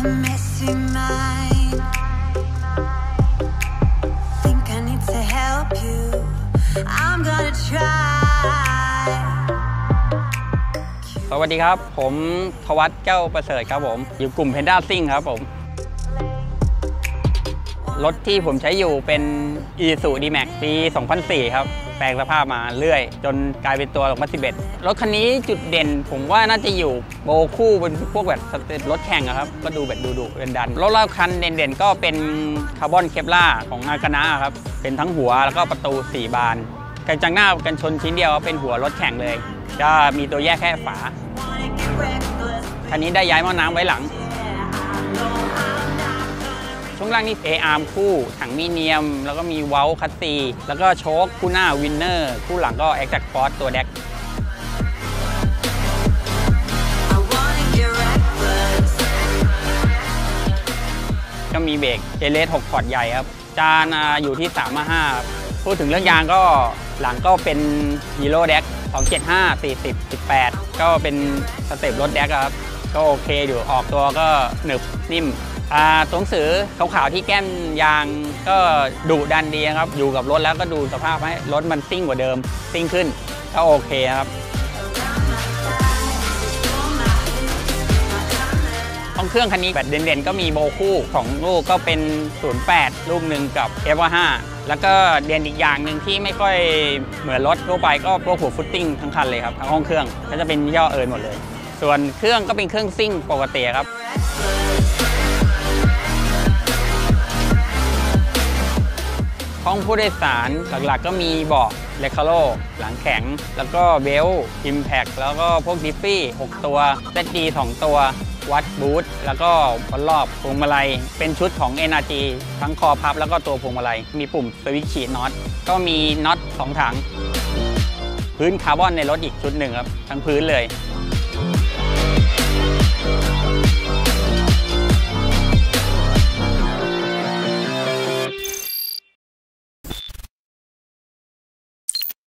สวัสดีครับ ผมทวัตเจ้าประเสริฐครับผม อยู่กลุ่มเพนด้าซิ่งครับผม รถที่ผมใช้อยู่เป็น i s u d m a x ปี 2004 ครับ แปลงสภาพมาเรื่อย จนกลายเป็นตัว 2011 รถคันนี้จุดเด่นผมว่าน่าจะอยู่โบคู่เป็นพวกแบบรถแข่งครับ ก็ดูแบบดูดุเด่นดัน รถเราคันเด่นๆ ก็เป็นคาร์บอนเคปล่าของอากานะครับ เป็นทั้งหัวแล้วก็ประตู 4 บาน กันจังหน้ากันชนชิ้นเดียวเป็นหัวรถแข่งเลย จะมีตัวแยกแค่ฝาคันนี้ได้ย้ายหม้อน้ำไว้หลัง ช่วงล่างนี่ A arm คู่ ถังมีเนียม แล้วก็มีเว้าคัตซีแล้วก็โชคคู่หน้าวินเนอร์คู่หลังก็ Exact Force ตัวแดกก็มีเบรกเอเลส6พอร์ตใหญ่ครับ จานอยู่ที่3มา5ครับพูดถึงเรื่องยางก็หลังก็เป็น Hero d e c 275 40 18 ก็เป็นสเต็ปรถแดกครับ ก็โอเคอยู่ออกตัวก็หนึบนิ่ม ตัวหนังสือขาวๆที่แก้มยางก็ดุดันดีครับ อยู่กับรถแล้วก็ดูสภาพให้รถมันซิ่งกว่าเดิม ซิ่งขึ้นก็โอเคครับ ห้องเครื่องคันนี้แบบเด่นๆ ก็มีโบคู่ของลูกก็เป็น 08 ลูกหนึ่งกับ F5 แล้วก็เด่นอีกอย่างหนึ่งที่ไม่ค่อยเหมือนรถทั่วไปก็พวกหัวฟุตติ้งทั้งคันเลยครับทั้งห้องเครื่องก็จะเป็นย่อเอิญหมดเลย ส่วนเครื่องก็เป็นเครื่องซิ่งปกติครับ ผู้โดยสารหลักๆ ก็มีเบาะเลคาโลหลังแข็ง แล้วก็เบลต์อิมแพคแล้วก็พวกดิฟฟี่6ตัวเซตดี2ตัว วัดบูทแล้วก็บนรอบพวงมาลัย เป็นชุดของ NRG ทั้งคอพับแล้วก็ตัวพวงมาลัย มีปุ่มสวิตช์ฉีดน็อต ก็มีน็อต2ถัง พื้นคาร์บอนในรถอีกชุดหนึ่งครับ ทั้งพื้นเลย